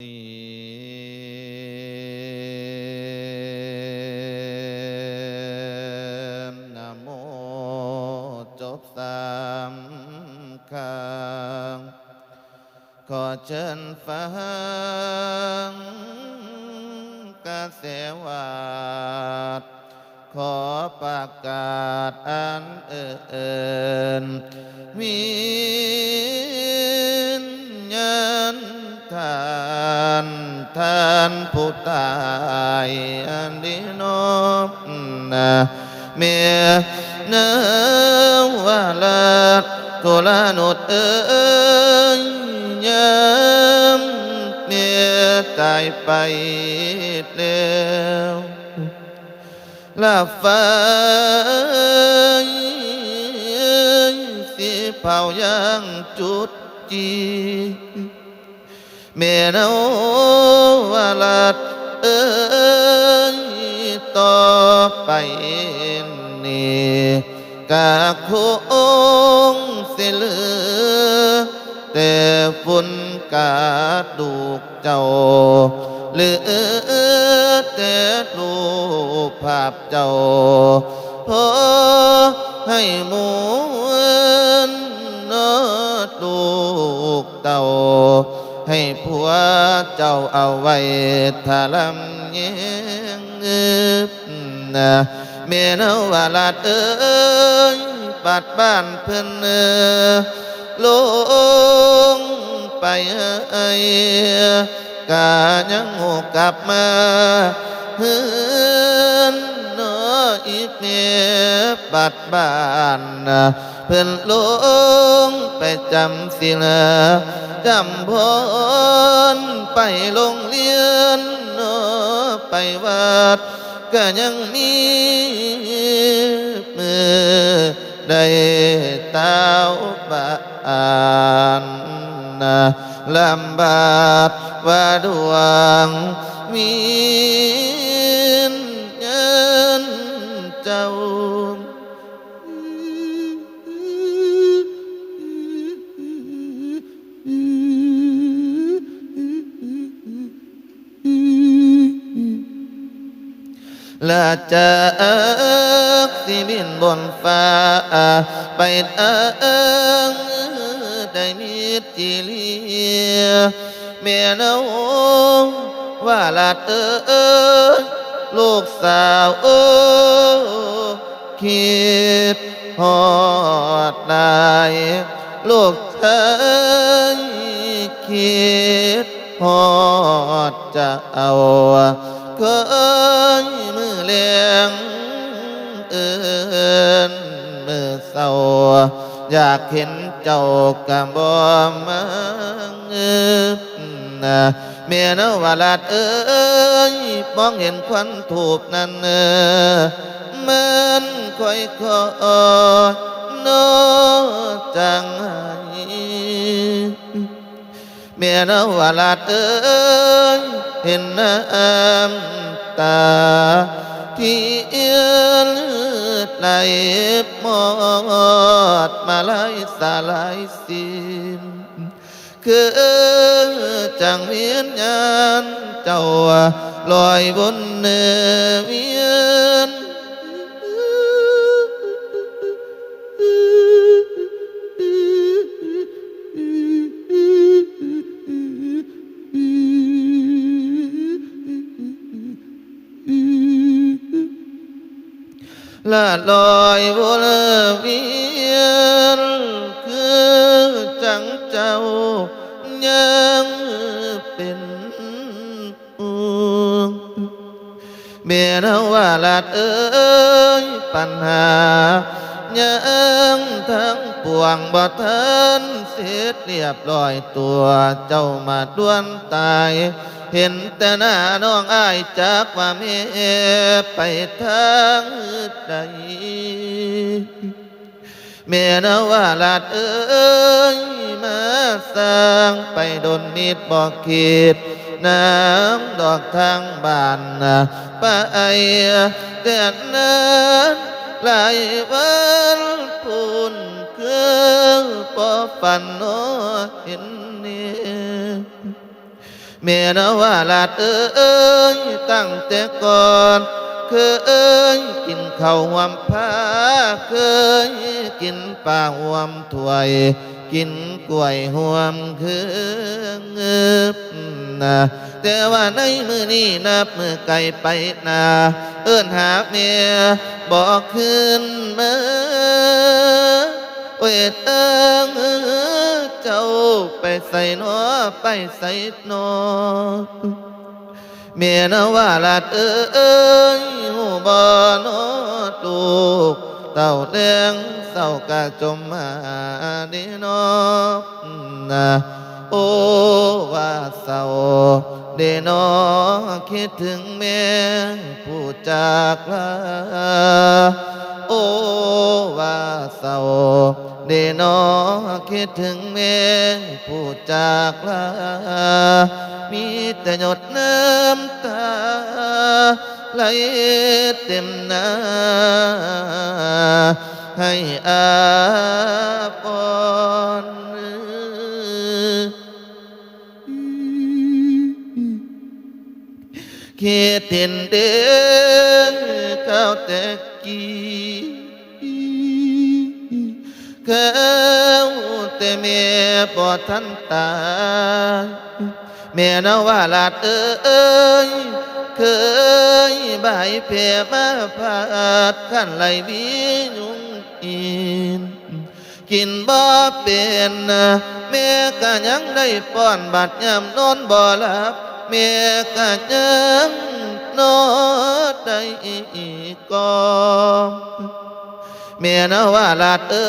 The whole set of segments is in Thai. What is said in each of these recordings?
นะโมจบสามคำขอเชิญฟังกระแสวาขอประกาศอันเอิญ ผู้ตายอันดีนบนะเมียเนื้อวาลาตุลานุดเอยยามเมียตายไปแล้วลาฟ้าสีเผายังจุดจีเมนาวาลาด เอ้ยต่อไปนี่กาคงสิเหลือแต่ฝุ่นกาดูกเจ้าเหลือแต่รูปภาพเจ้าพอให้หมูนนอดลูกเต่า ให้ผัวเจ้าเอาไว้ถ้าลำเงียงเงนะเมนวาลาดเอ้ยปัดบ้านเพิ่นเออลงไปเอ้ยกายังหูกลับมาเฮือนเน้ออีเมียปัดบ้านนะ เพิ่นลงไปจำสิลาจำพรไปโรงเรียนไปวัดก็ยังมีมือได้เต้าบานนะลำบากว่าดวงมีเงินเจ้า และจะเอิกสิบินบนฟ้า ไปเอิงได้มีจีเลียเมียนาวว่าลาดเอิงลูกสาวเอ้คิดหอดายลูกชายคิดหอดจะเอา เคยมือเลี้ยงเอินมือเศร้าอยากเห็นเจ้ากำบ่มาเงบนะเมียนวาลาดเอ้ยมองเห็นควันถูบนั้นเออมันค่อยคอยโนจังไห้เมียนวาลาดเอ้ย เห็นน้ำตาที่เอื้อนไหลหมดมาไหลสาไหลายสิ้นคือจังเวียนยานเจ้าลอยบนเนื้อเวียน ลาดลอยบนเวียนคือจังเจ้ายังเป็นห่วงเมียนว่าลาด เห็นแต่หน้าน้องอายจากว่าเมไปทางใดเมียนว่าลาดเอ้ยมาสร้างไปโดนมีดบอกขีดน้ำดอกทางบ้านไปเดือนนั้นหลายวันพูนคือพอฝันโนเห็น เมียเมียนว่าลาดเอ้ยตั้งแต่ก่อนเคยกินข้าวหวมผ้าเคยกินปลาหวมถ้วย กินกล้วยหวมคือเงือบนะแต่ว่าในมือนี้นับมือไก่ไปนาเอิ้นหาเมียบอกขึ้นมาเวทเอิงาไปใส่นอไปใส่นอเมียนว่าลาดเอ้ยหูบอนอลูกเต่าเลี้ยงเศร้ากะจมมาดีนอนะโอ้ว่าเศร้าเดนอคิดถึงแม่ผู้จากลา โอวาเศร้าเดนอคิดถึงแม่ผู้จากลา มีแต่หยดน้ำตาไหลเต็มหน้า ให้อาปอนคิดเห็นเดินข้าวแต่กี้ เขาแต่เมียปอดทันตายแม่นว่าลาดเอ้ยเคยใบายเพียมาพาดขั้นไหลวิยุงอินกินบ่เป็นแม่ก็ยังได้ป้อนบัดยามนอนบ่หลับแม่ก็ยังนอนได้อีกก่อ เมียนว่าลาดเอ้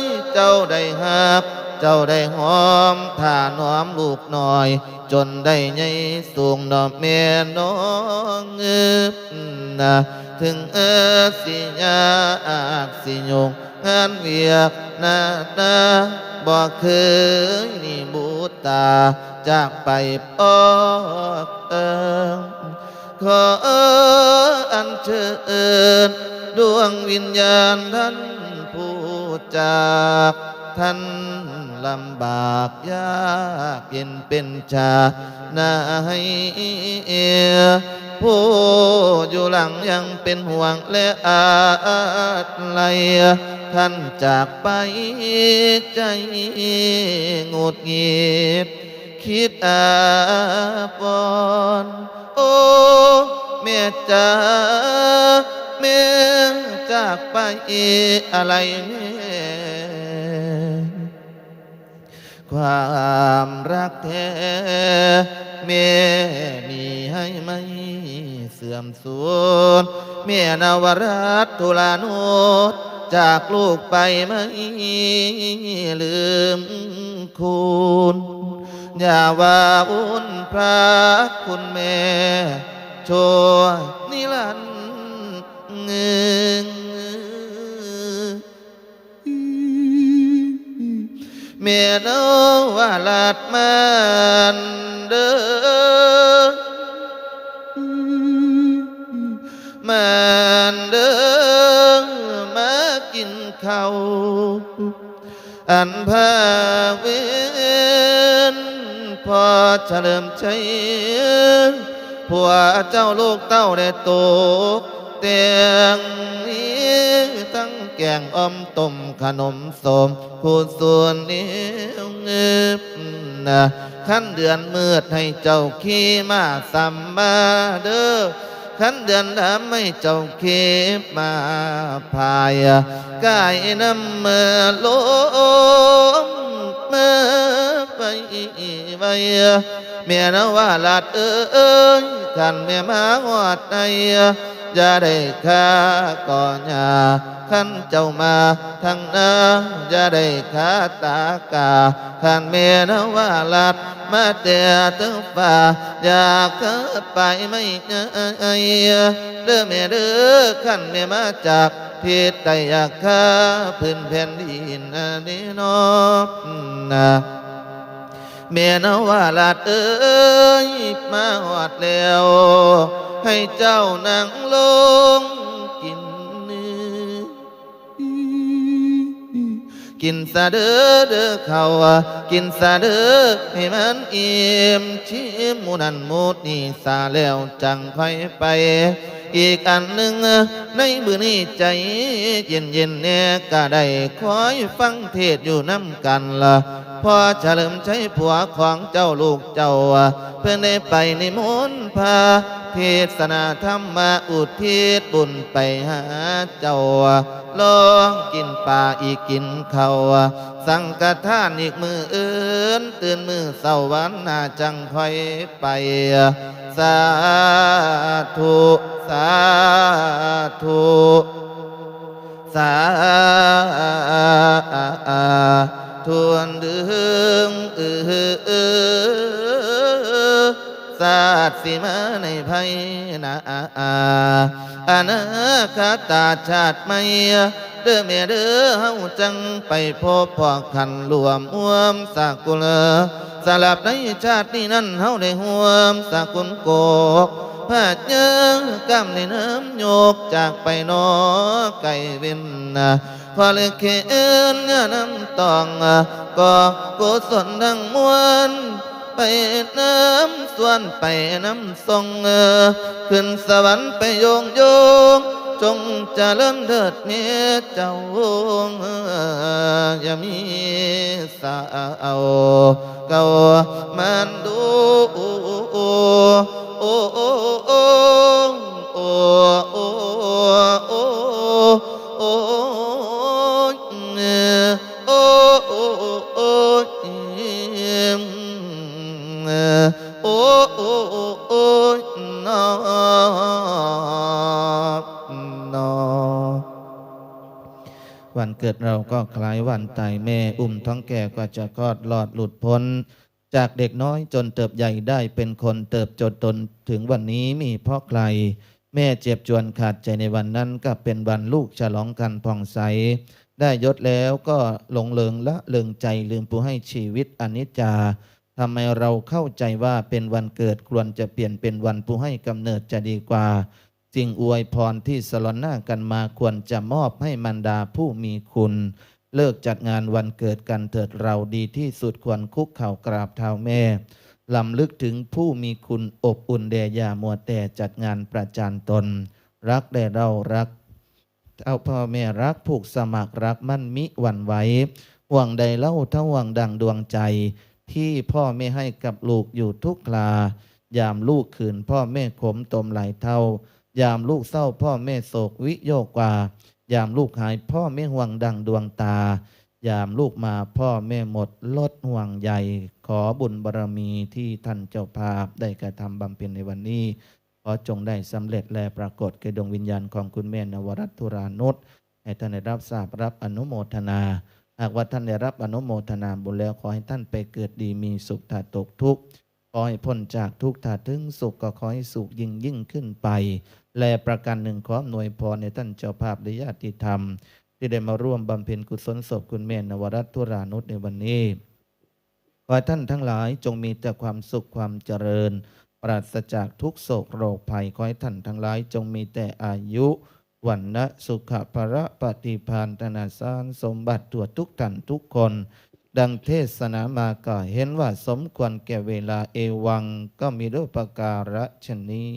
ยเจ้าได้หักเจ้าได้หอมถ้าน้อมลูกหน่อย จนได้ใหญ่สูงดอกเมียน้องเงืบนะถึงเออสิยากสิยงงานเวียกนาตาบอกเคยนี่บูตาจากไปปอกเอิง ขออัญเชิญดวงวิญญาณท่านผู้จากท่านลำบากยากเย็นเป็นชาหนาให้ผู้อยู่หลังยังเป็นห่วงและอาลัยท่านจากไปใจงดหงิด คิดอาปอนโอ้เมียจ๋าเมียจากไปอะไรแม่ความรักแท้เมียมีให้ไม่เสื่อมสูญเมียนวรัตทุลานุษจากลูกไปไม่ลืมคุณ อย่าว่าอุ่นพระคุณแม่ชัวนิรันดร์เงเมียนว่าลาดมันเด้อมันเด้อมากินข้าวอันพาเวน พอเฉลิมชัยผัวเจ้าลูกเต้าได้ตกเตียงนี้ตั้งแกงอมต้มขนมสมคูณส่วนนี้เงืบนะขั้นเดือนมืดให้เจ้าขี่มาสัมมาเด้อขันเดือนดำไม่เจ้าเข็บมาพายกายน้ำเมื่อลมเมื่อไป ไปเมียนว่าลาดเอ้ยขันเมียมาหอดในจะได้ค่าก่อนยาขันเจ้ามาทางนาจะได้ค่าตากาขันเมียนว่าลาดมาแต่ถึงฝ่าอยากเกิดไปไม่เงยเด้อแม่เด้อขันแม่มาจากทิศใต้อยากข้าพื้นแผ่นดินนนี้นอบนะ แม่นว่าลาดเอ้ยมาหอดแล้ว ให้เจ้านั่งลงกินเนื้อกินซะเด้อเด้อเขากินซะเด้อให้มันอิ่มชิมหมูนันหมูนี่ซาแล้วจังค่อยไปอีกอันหนึ่งในมือนี้ใจเย็นเย็นเนี่ยก็ได้คอยฟังเทศอยู่น้ำกันละ พอเฉลิมใช้ผัวของเจ้าลูกเจ้า เพื่อนได้ไปในมนต์พาเทศนาธรรมาอุทิศบุญไปหาเจ้าลองกินปลาอีกกินเขาวสังกทานอีกมืออื่น ตื่นมือเศร้าวันหนาจังค่อยไป สาธุ สาธุ สา ทวนดึงเออเออศาสตร์สิมาในภัยนาอนาคตาชาติไม่เด้อเมียเด้อเฮาจังไปพบพอขันรวมอ้วมสากุลสลับในชาตินี้นั้นเฮาได้ห่วมสากุลโกกพาดยังกำในน้ำโยกจากไปนอไก่เวนนะ พอเลยเขียนน้ำตองก็กุศลดังมวลไปน้ำส่วนไปน้ำทรงขึ้นสวรรค์ไปโยงโยงจงเจริญเถิดเมียเจ้าอย่ามีสาวเก่ามันดูโอ้โอ้โอ้โอ้โอ้โอ้โอ้ เกิดเราก็คล้ายวันตายแม่อุ้มท้องแก่กว่าจะคลอดหลอดหลุดพ้น จากเด็กน้อยจนเติบใหญ่ได้เป็นคนเติบจนตนถึงวันนี้มีเพ่อใคร แม่เจ็บจวนขาดใจในวันนั้นก็เป็นวันลูกฉลองกันผ่องใส ได้ยศแล้วก็หลงเลิงละเลิงใจลืมผู้ให้ชีวิตอนิจจาทำไมเราเข้าใจว่าเป็นวันเกิดควรจะเปลี่ยนเป็นวันผู้ให้กำเนิดจะดีกว่า สิ่งอวยพรที่สลอนหน้ากันมาควรจะมอบให้มันดาผู้มีคุณ เลิกจัดงานวันเกิดกันเถิดเราดีที่สุดควรคุกเข่ากราบเท้าแม่ลำลึกถึงผู้มีคุณอบอุ่นแด่ยามัวแต่จัดงานประจานตน รักแด่เรารักเอาพ่อแม่รักผูกสมัครรักมั่นมิหวั่นไหวห่วงใดเล่าถ้าห่วงดังดวงใจ ที่พ่อไม่ให้กับลูกอยู่ทุกคลายามลูกขืนพ่อแม่ขมตมหลายเท่า ยามลูกเศร้าพ่อแม่โศกวิโยกกว่า ยามลูกหายพ่อแม่ห่วงดังดวงตา ยามลูกมาพ่อแม่หมดลดห่วงใหญ่ ขอบุญบารมีที่ท่านเจ้าภาพได้กระทำบำเพ็ญในวันนี้ขอจงได้สำเร็จและปรากฏแก่ดวงวิญญาณของคุณแม่นวรัตน์ธุรานุชให้ท่านได้รับทราบรับอนุโมทนา หากว่าท่านได้รับอนุโมทนาบุญแล้วขอให้ท่านไปเกิดดีมีสุขถ้าตกทุกข์ขอให้พ้นจากทุกข์ถ้าถึงสุขก็ขอให้สุขยิ่งยิ่งขึ้นไป และประการหนึ่งขอหน่วยพรในท่านเจ้าภาพและญาติธรรม ที่ได้มาร่วมบำเพ็ญกุศลศพคุณแม่นวรัตน์ธุรานุชในวันนี้ ขอท่านทั้งหลายจงมีแต่ความสุขความเจริญ ปราศจากทุกโศกโรคภัยขอให้ท่านทั้งหลายจงมีแต่อายุวันนะสุขภระปฏิพานธนาสารสมบัติตัวทุกท่านทุกคน ดังเทศนามาก็เห็นว่าสมควรแก่เวลาเอวังก็มีด้วยประการฉนี้